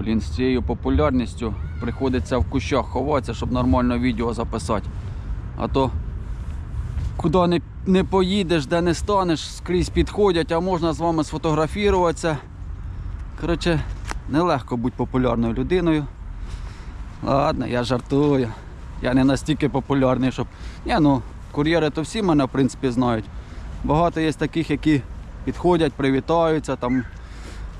Блін, з цією популярністю приходиться в кущах ховатися, щоб нормально відео записати. А то куди не, не поїдеш, де не станеш, скрізь підходять, а можна з вами сфотографіруватися. Коротше, нелегко бути популярною людиною. Ладно, я жартую. Я не настільки популярний, щоб. Ні, ну, кур'єри то всі мене в принципі знають. Багато є таких, які підходять, привітаються, там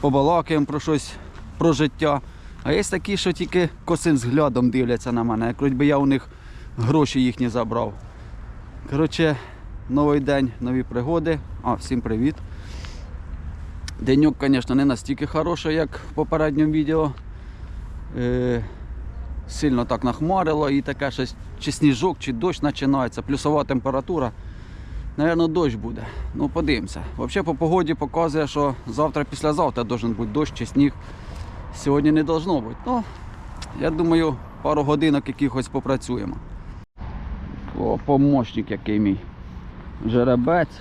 побалакаємо про щось, про життя. А є такі, що тільки косим взглядом дивляться на мене, як би я у них гроші їхні забрав. Коротше, новий день, нові пригоди. А, всім привіт. Деньок, звісно, не настільки хороший, як в попередньому відео. Е, сильно так нахмарило і таке щось чи сніжок, чи дощ починається, плюсова температура. Наверно, дощ буде. Ну, подивимося. Взагалі по погоді показує, що завтра, післязавтра должен бути дощ чи сніг. Сьогодні не должно бути. Ну, я думаю, пару годинок якихось попрацюємо. О, помощник який мій. Жеребець.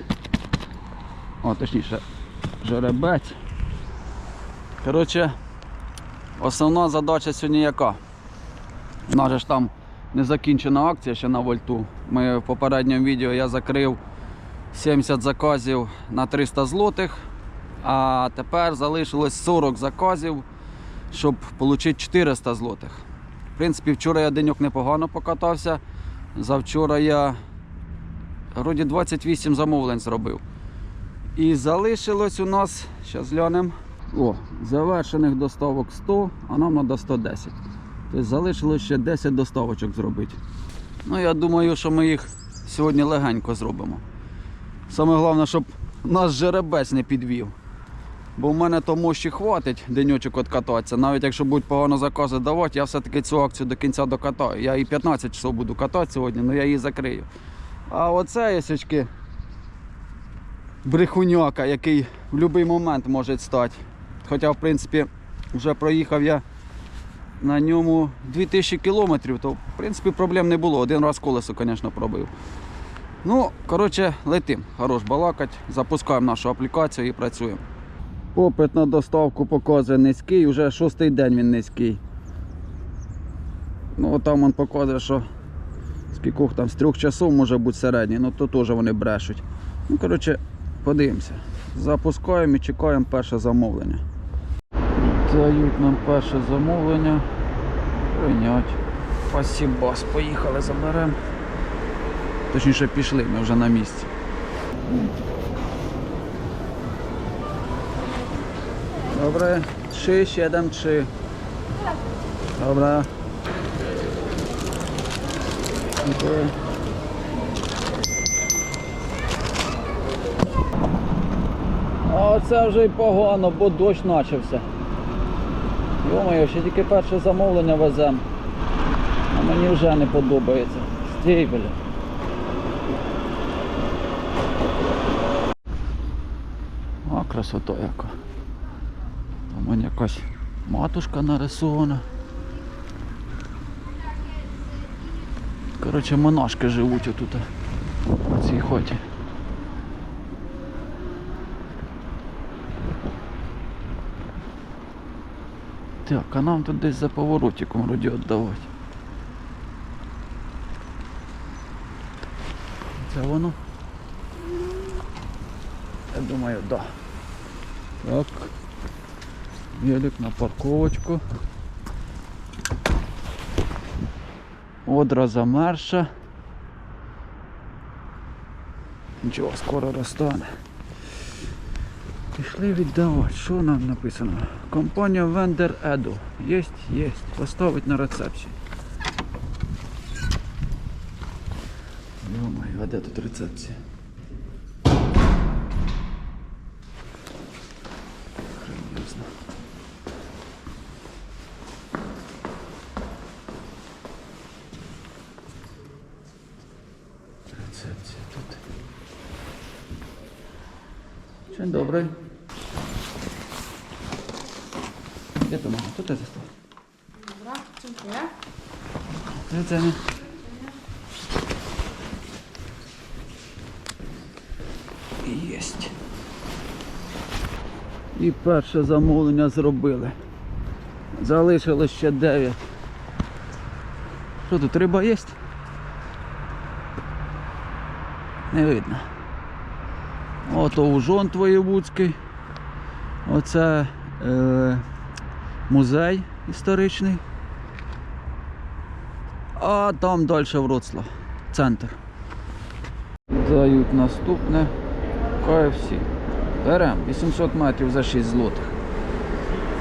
О, точніше, жеребець. Коротше, основна задача сьогодні яка? У нас же ж там не закінчена акція ще на вольту. Ми в попередньому відео я закрив 70 заказів на 300 злотих, а тепер залишилось 40 заказів, щоб отримати 400 злотих. В принципі, вчора я деньок непогано покатався. Завчора я вроді 28 замовлень зробив. І залишилось у нас, зараз глянемо, о, завершених доставок 100, а нам треба 110. Тобто залишилось ще 10 доставочок зробити. Ну, я думаю, що ми їх сьогодні легенько зробимо. Саме головне, щоб нас жеребець не підвів. Бо в мене то мощі хватить денючок откататися. Навіть якщо будуть погано закази давати, я все-таки цю акцію до кінця докатаю. Я і 15 часов буду катати сьогодні, але я її закрию. А оце ясечки брехуняка, який в будь-який момент може стати. Хоча, в принципі, вже проїхав я на ньому 2000 кілометрів, то в принципі проблем не було. Один раз колесо, звісно, пробив. Ну, коротше, летим. Хорош балакать, запускаємо нашу аплікацію і працюємо. Попит на доставку показує низький, вже шостий день він низький. Ну, там він показує, що скількох там з трьох часов може бути середній, ну то теж вони брешуть. Ну, коротше, подивимося. Запускаємо і чекаємо перше замовлення. Дають нам перше замовлення. Прийнять. Спасибо, поїхали, заберемо. Точніше пішли, ми вже на місці. Добре, 3, 7, 3. Добре. Дякую. А це вже й погано, бо дощ почався. Йомаю, ще тільки перше замовлення веземо. А мені вже не подобається. Стій, бля. А, красота яка. Якась матушка нарисована. Коротше, монашки живуть отут у цій хаті. Так, а нам тут десь за поворотиком вроді віддавати. Це воно? Я думаю, да. Так. Велик на парковочку. Одра замерша. Нічого, скоро розтане. Пішли віддавати. Що нам написано? Компанія Вендер Еду. Єсть, єсть. Поставить на рецепції. Йо-моє, а де тут рецепція? Хрен ясно. Рецепція тут. Dzień dobry. Gdzie to mama? Tutaj został. Dobra, dziękuję. Do widzenia. Єсть. І перше замовлення зробили. Залишилось ще 9. Що тут риба є? Не видно. Ото ужон воєвудський. Оце е, музей історичний. А там далі Вроцлав. Центр. Дають наступне KFC. Берем 800 метрів за 6 злотих.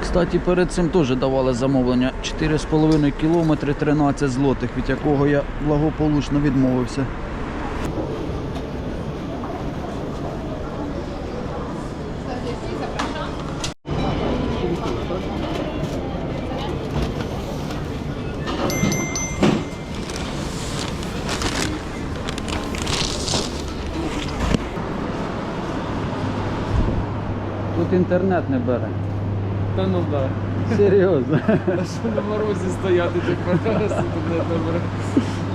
Кстати, перед цим теж давали замовлення 4,5 кілометри 13 злотих, від якого я благополучно відмовився. Тут інтернет не бере. Та ну да. Серйозно. А що на морозі стояти тепер раз тут не.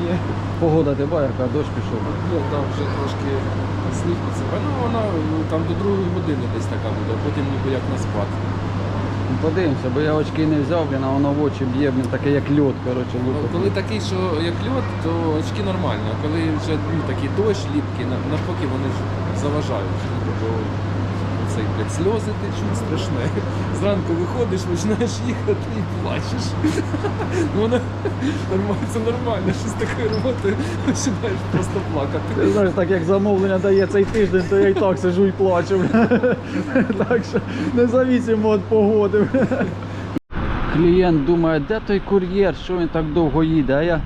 Ні. Погода ти яка дощ пішов. Ну там вже трошки сніг підсипає. Ну вона ну, там до другої години десь така буде, а потім ніби як на спад. Ну, Подивимося, бо я очки не взяв, блін, а воно в очі б'є, блін, таке як льод, коротше, Ну, лупить. коли такий, що як льод, то очки нормально, а коли вже ну, такий дощ ліпкий, на- навпаки вони ж заважають. Бо цей блядь, сльози течуть страшне. Зранку виходиш, починаєш їхати і плачеш. Ну воно нормально, це нормально, що з такої роботи починаєш просто Ти плакати. знаєш, так як замовлення дає цей тиждень, то я і так сижу і плачу. так що независимо від погоди. Клієнт думає, де той кур'єр, що він так довго їде, а я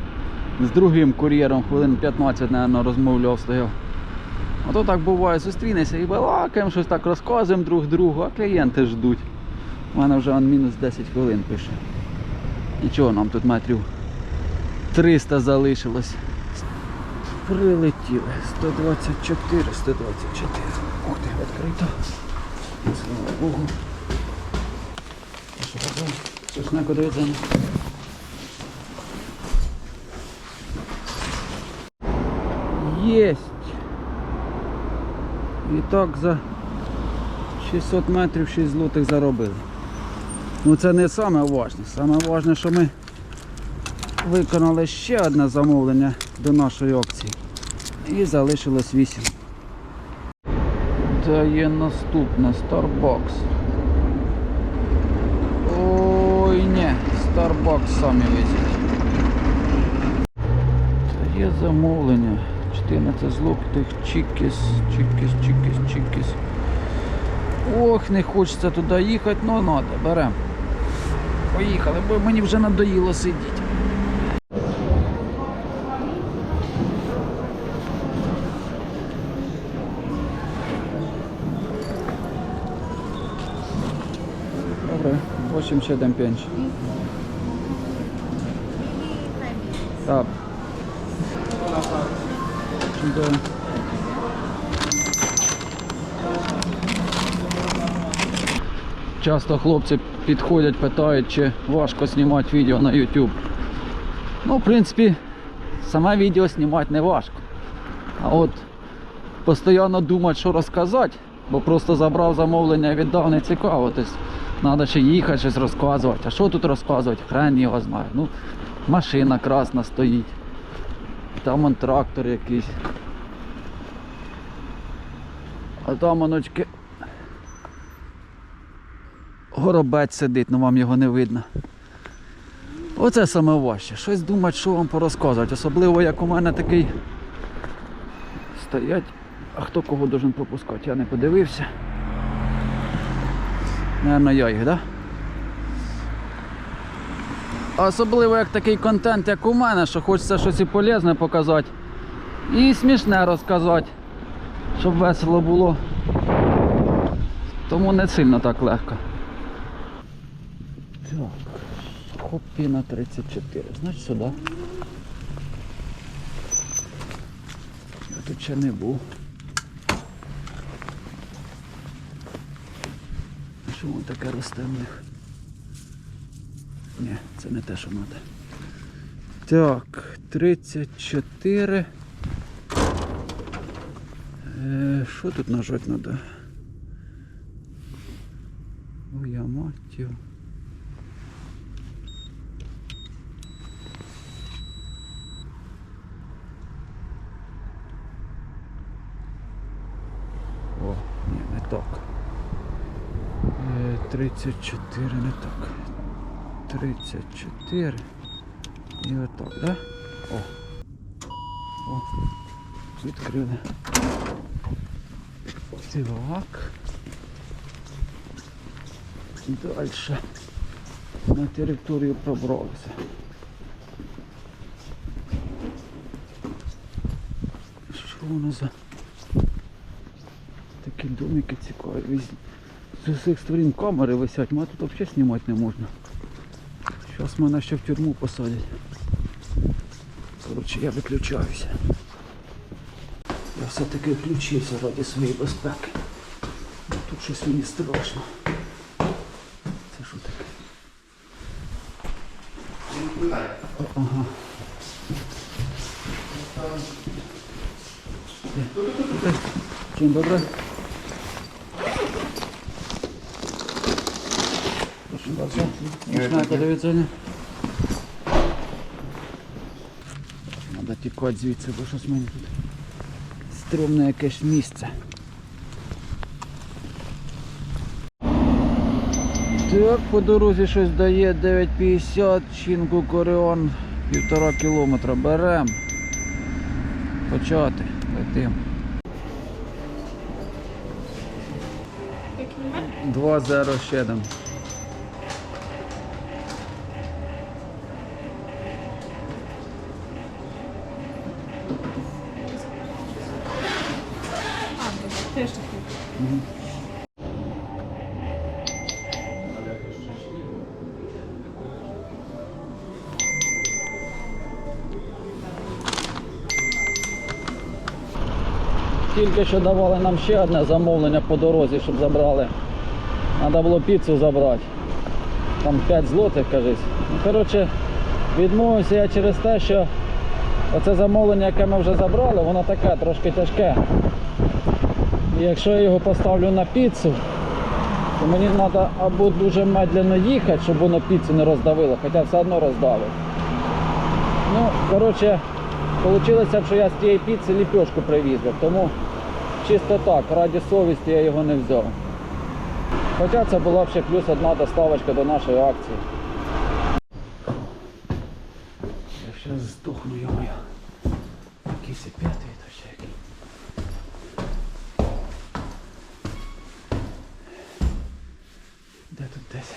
з другим кур'єром хвилин 15, мабуть, розмовляв стояв. А то так буває, зустрінешся і балакаємо, щось так розказуємо друг другу, а клієнти ждуть. У мене вже мінус 10 хвилин пише. Нічого, нам тут метрів 300 залишилось. Прилетіли. 124, 124. Ух ти, відкрито. Слава Богу. Чесноку дивиться. Єсть. І так за 600 метрів 6 злотих заробили. Ну це не саме важне. Саме важне, що ми виконали ще одне замовлення до нашої акції. І залишилось 8. Та є наступне Starbucks. Ой, ні, Starbucks самі везуть. Та є замовлення. 14 злотих, чікіс, чікіс, чікіс, чікіс. Ох, не хочеться туди їхати, ну надо, беремо. Поїхали, бо мені вже надоїло сидіти. Добре, 875. Так. Чудово. Часто хлопці підходять, питають, чи важко знімати відео на YouTube. Ну, в принципі, саме відео знімати не важко. А от постійно думати, що розказати, бо просто забрав замовлення віддав не цікаво. Тобто, треба ще їхати, щось розказувати. А що тут розказувати? Хрен його знає. Ну, машина красна стоїть. Там он трактор якийсь. А там оночки. Горобець сидить, ну вам його не видно. Оце саме важче. Щось думати, що вам порозказувати. Особливо як у мене такий стоять. А хто кого должен пропускати? Я не подивився. Наверно, я їх, да? Особливо як такий контент, як у мене, що хочеться щось і полезне показати. І смішне розказати, щоб весело було. Тому не сильно так легко. Так, хопіна 34, значить сюди. Я тут ще не був. Що воно таке росте в них? Ні, це не те, що треба. Так, 34. Е, Що тут нажати надо? О я матів. О, ні, не так. Е, 34 не так. 34. І отак, да? О. О. Відкрили. Так. Дальше. На територію пробралися. Що воно за такі домики цікаві? З усіх сторін камери висять, мене тут взагалі знімати не можна. Зараз мене ще в тюрму посадять. Коротше, я виключаюся. Я все-таки включився ради своєї безпеки. Тут щось мені страшно. Це що таке? О, Ага. Е, Dzień до widzenia. Треба тікати звідси, бо щось в мене тут стрьомне якесь місце. Так, по дорозі щось дає 9,50, чинку Коріон, півтора кілометра. Берем. Почати. Летим. Який номер? 207. А, добре, теж такий. Тільки що давали нам ще одне замовлення по дорозі, щоб забрали. Треба було піцу забрати. Там 5 злотих, кажись. Ну, коротше, відмовився я через те, що оце замовлення, яке ми вже забрали, воно таке трошки тяжке. Якщо я його поставлю на піцу, то мені треба або дуже медленно їхати, щоб воно піцу не роздавило, хоча все одно роздавить. Ну, коротше, вийшло, що я з тієї піци ліпешку привізав, тому чисто так, раді совісті я його не взяв. Хоча це була б ще плюс одна доставочка до нашої акції. Я зараз здохну його. Якийсь і п'ятий то ще який. Де тут 10?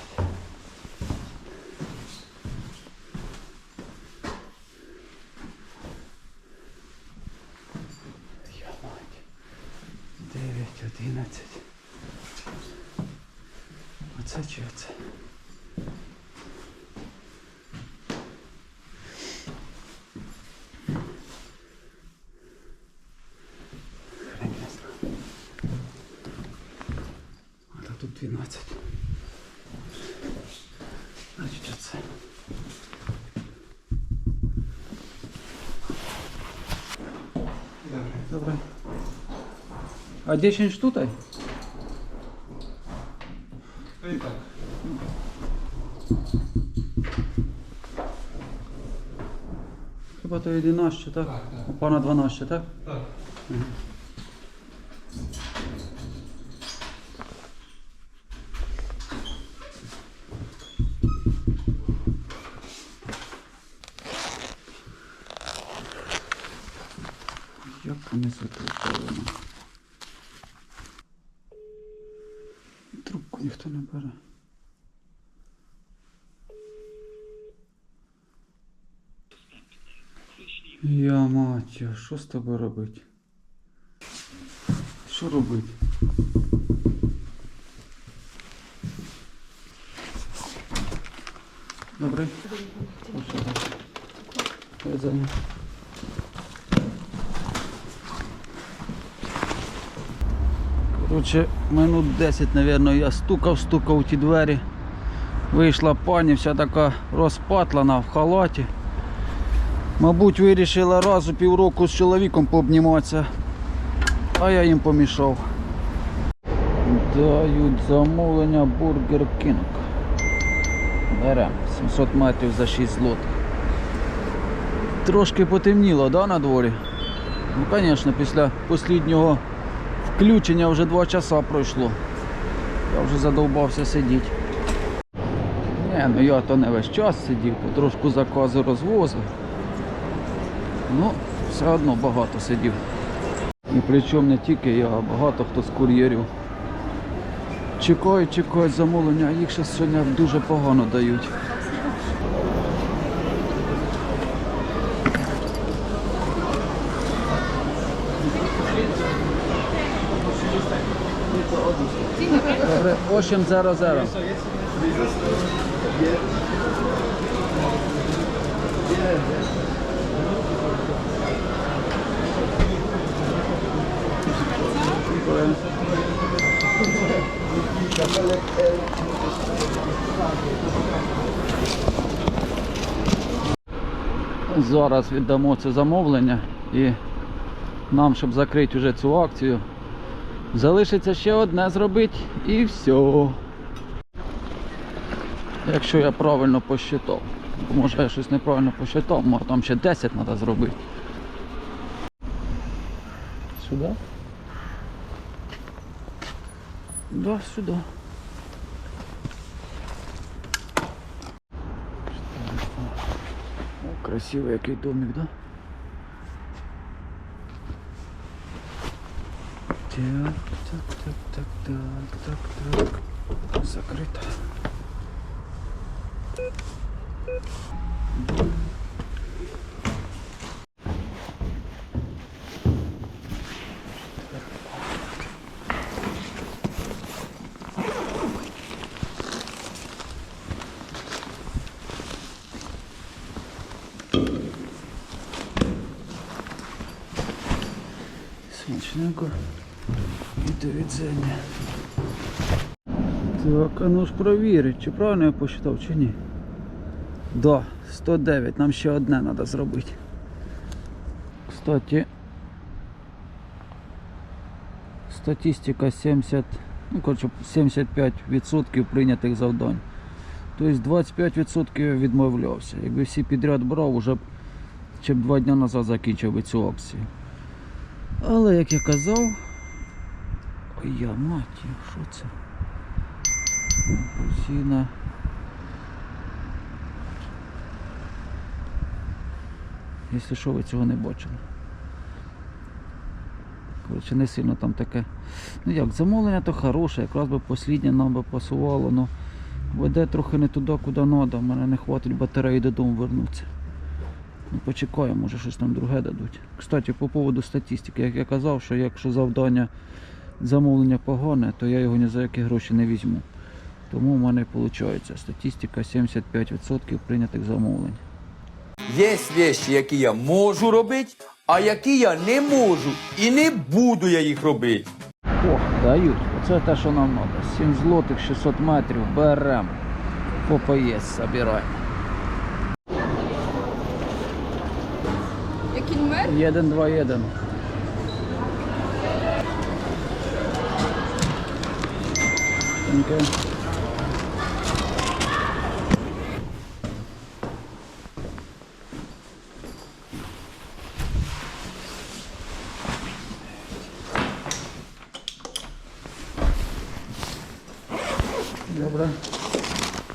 Я мать. 9, 11. Оце чи оце? Хрен не знаю. А то тут 12. Значить оце. Добре. А 10 штук? Chyba to 11, tak? U pana 12, tak? Як не закликали? Трубку ніхто не бере. Я мать, що з тобою робити? Що робити? Добре? Прошу. Я зайнят. Коротше, минут 10, мабуть, я стукав, стукав у ті двері. Вийшла пані, вся така розпатлана в халаті. Мабуть, вирішила раз у півроку з чоловіком пообніматися, а я їм помішав. Дають замовлення Бургер Кінг. Берем 700 метрів за 6 злотих. Трошки потемніло, да, на дворі? Ну, звісно, після останнього включення вже 2 часа пройшло. Я вже задовбався сидіти. Ні, ну я то не весь час сидів, потрошку закази розвозив. Ну, все одно багато сидів. І причому не тільки я, а багато хто з кур'єрів. Чекають, чекають замовлення, а їх ще сьогодні дуже погано дають. Добре, 800. Зараз віддамо це замовлення і нам, щоб закрити вже цю акцію, залишиться ще одне зробити і все. Якщо я правильно посчитав. Може я щось неправильно посчитав, може там ще 10 треба зробити. Сюди? Да, сюди. О, красивий який домик, да? Так, так, так, так, так, так, так. Закрито. Смачненько і до відзення. Так, а ну ж провірить, чи правильно я посчитав, чи ні. Да, 109, нам ще одне треба зробити. Кстати, статистика 70, ну коротше 75% прийнятих завдань. Тобто 25% відмовлявся. Якби всі підряд брав, уже б ще б два дні назад закінчив би цю акцію. Але як я казав, я мать, що це? Апельсина. Якщо що, ви цього не бачили. Коротше, не сильно там таке. Ну як, замовлення то хороше, якраз би посліднє нам би пасувало, але веде трохи не туди, куди треба. У Мене не хватить батареї додому вернутися. Ну, почекаємо, може щось там друге дадуть. Кстати, по поводу статистики, як я казав, що якщо завдання замовлення погане, то я його ні за які гроші не візьму. Тому в мене виходить статистика 75% прийнятих замовлень. Є речі, які я можу робити, а які я не можу і не буду я їх робити. О, дають. Оце те, що нам треба. 7 злотих 600 метрів беремо. Попоїсть, забираємо. Який номер? 1, 2, 1. Dobra.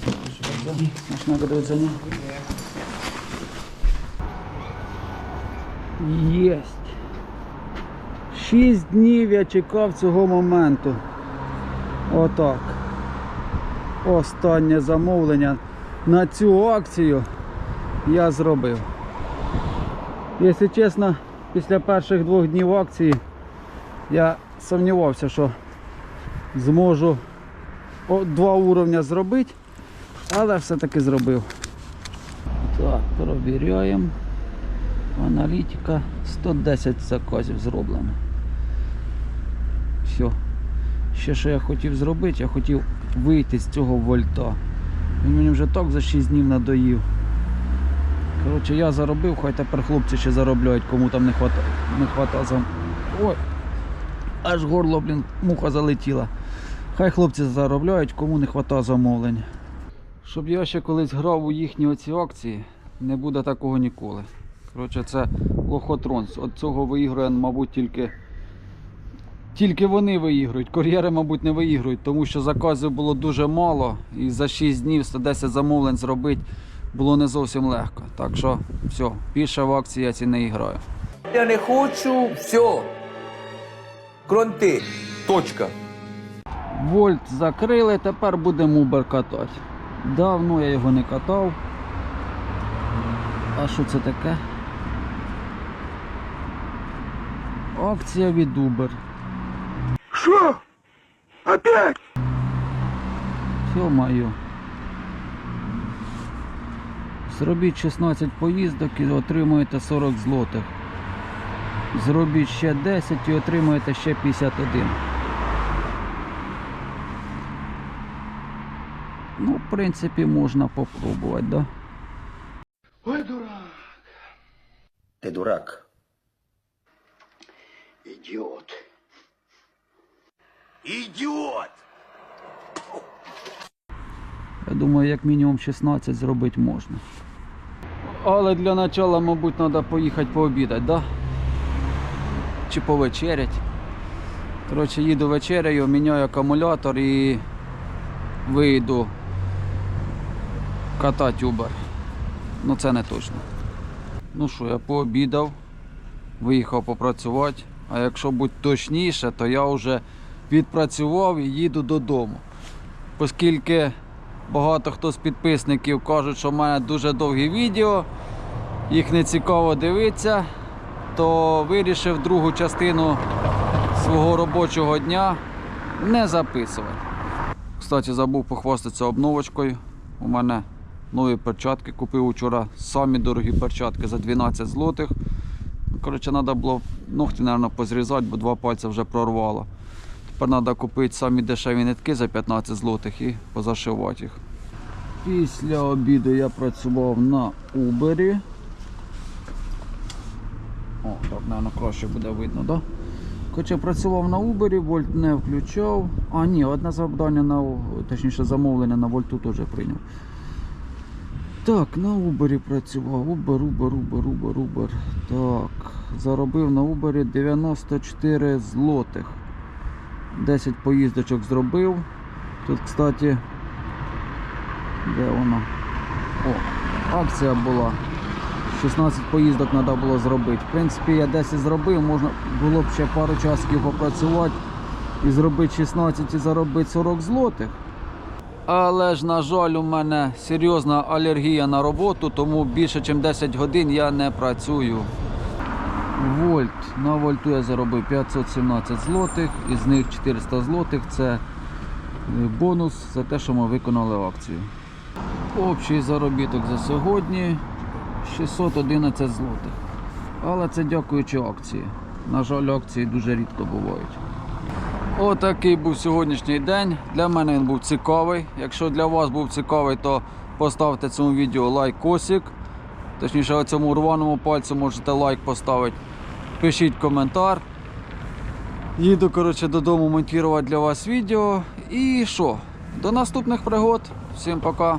Proszę bardzo. Smacznego do jedzenia. Єсть. Шість днів я чекав цього моменту. Отак. Останнє замовлення на цю акцію я зробив. Якщо чесно, після перших двох днів акції я сумнівався, що зможу два уровня зробити, але все-таки зробив. Так, перевіряємо. Аналітика 110 заказів зроблено. Все. Ще що я хотів зробити, я хотів вийти з цього вольта. Він мені вже так за 6 днів надоїв. Коротше, я заробив, хай тепер хлопці ще заробляють, кому там не хвата, не хвата за. Ой! Аж горло, блін, муха залетіла. Хай хлопці заробляють, кому не хвата замовлень. Щоб я ще колись грав у їхні оці акції, не буде такого ніколи. Коротше, це лохотрон. От цього виіграє, мабуть, тільки Тільки вони виіграють. Кур'єри, мабуть, не виіграють, тому що заказів було дуже мало. І за 6 днів 110 замовлень зробити було не зовсім легко. Так що все, більше в акції я ці не граю. Я не хочу, все. Кронти. Точка. Вольт закрили, тепер будемо Uber катати. Давно я його не катав. А що це таке? Акція від Uber. Что? Опять? Ё-моё. Зробіть 16 поїздок і отримуєте 40 злотих. Зробіть ще 10 і отримуєте ще 51. Ну, в принципі, можна попробувати, да? Ой, дурак. Ты дурак. Идиот. Идиот! Я думаю, як мінімум 16 зробити можна. Але для начала, мабуть, треба поїхати пообідати, да? Чи повечерять. Коротше, їду вечерею, міняю акумулятор і вийду катати Uber. Ну це не точно. Ну що, я пообідав, виїхав попрацювати. А якщо бути точніше, то я вже відпрацював і їду додому. Оскільки багато хто з підписників кажуть, що в мене дуже довгі відео, їх не цікаво дивитися, то вирішив другу частину свого робочого дня не записувати. Кстати, забув похвастатися обновочкою. У мене нові перчатки купив вчора самі дорогі перчатки за 12 злотих. Коротше, треба було ногті, мабуть, позрізати, бо два пальці вже прорвало. Тепер треба купити самі дешеві нитки за 15 злотих і позашивати їх. Після обіду я працював на Uber. О, так, мабуть, краще буде видно, так? Да? Хоча працював на Uber, вольт не включав. А, ні, одне завдання на точніше замовлення на вольту теж прийняв. Так, на Uber працював. Uber, Uber, Uber, Uber, Uber. Так, заробив на Uber 94 злотих. 10 поїздочок зробив. Тут, кстати, де вона? О, акція була. 16 поїздок треба було зробити. В принципі, я 10 зробив, можна було б ще пару часиків попрацювати і зробити 16 і заробити 40 злотих. Але ж, на жаль, у мене серйозна алергія на роботу, тому більше, ніж 10 годин я не працюю. Вольт. На вольту я заробив 517 злотих, із них 400 злотих це е, бонус за те, що ми виконали акцію. Общий заробіток за сьогодні 611 злотих. Але це дякуючи акції. На жаль, акції дуже рідко бувають. Отакий був сьогоднішній день. Для мене він був цікавий. Якщо для вас був цікавий, то поставте цьому відео лайкосик. Точніше, цьому рваному пальцю можете лайк поставити. Пишіть коментар. Їду коротше, додому монтувати для вас відео. І що? До наступних пригод. Всім пока.